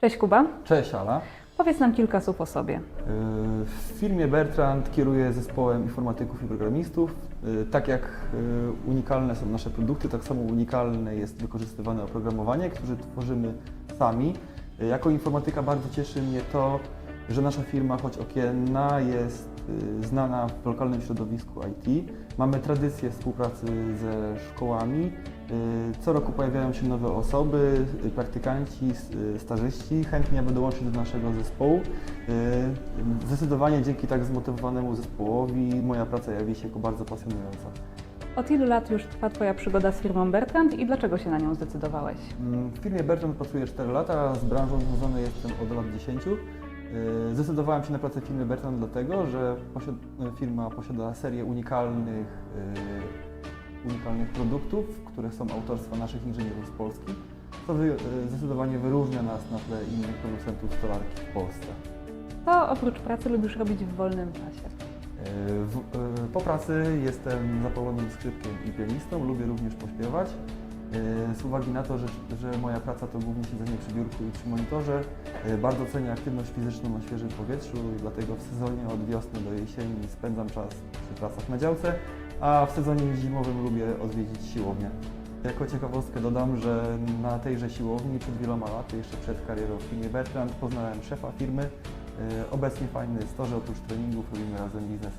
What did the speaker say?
Cześć Kuba. Cześć Ala. Powiedz nam kilka słów o sobie. W firmie Bertrand kieruję zespołem informatyków i programistów. Yy, Tak jak yy, unikalne są nasze produkty, tak samo unikalne jest wykorzystywane oprogramowanie, które tworzymy sami. Yy, Jako informatyka bardzo cieszy mnie to, że nasza firma, choć okienna, jest znana w lokalnym środowisku IT. Mamy tradycję współpracy ze szkołami. Yy, Co roku pojawiają się nowe osoby, yy, praktykanci, yy, stażyści, chętnie aby dołączyć do naszego zespołu. Zdecydowanie dzięki tak zmotywowanemu zespołowi moja praca jawi się jako bardzo pasjonująca. Od ilu lat już trwa Twoja przygoda z firmą Bertrand i dlaczego się na nią zdecydowałeś? Mm, W firmie Bertrand pracuję 4 lata, z branżą związany jestem od lat 10. Yy, Zdecydowałem się na pracę w firmie Bertrand dlatego, że firma posiada serię unikalnych, unikalnych produktów, które są autorstwa naszych inżynierów z Polski, co wy, yy, zdecydowanie wyróżnia nas na tle innych producentów stolarki w Polsce. Co oprócz pracy lubisz robić w wolnym czasie? Yy, W, yy, po pracy jestem zapalonym skrzypkiem i pianistą, lubię również pośpiewać. Z uwagi na to, że, że moja praca to głównie siedzenie przy biurku i przy monitorze, bardzo cenię aktywność fizyczną na świeżym powietrzu i dlatego w sezonie od wiosny do jesieni spędzam czas przy pracach na działce, a w sezonie zimowym lubię odwiedzić siłownię. Jako ciekawostkę dodam, że na tejże siłowni przed wieloma laty, jeszcze przed karierą w firmie Bertrand, poznałem szefa firmy. Yy, Obecnie fajny jest to, że oprócz treningów robimy razem biznes.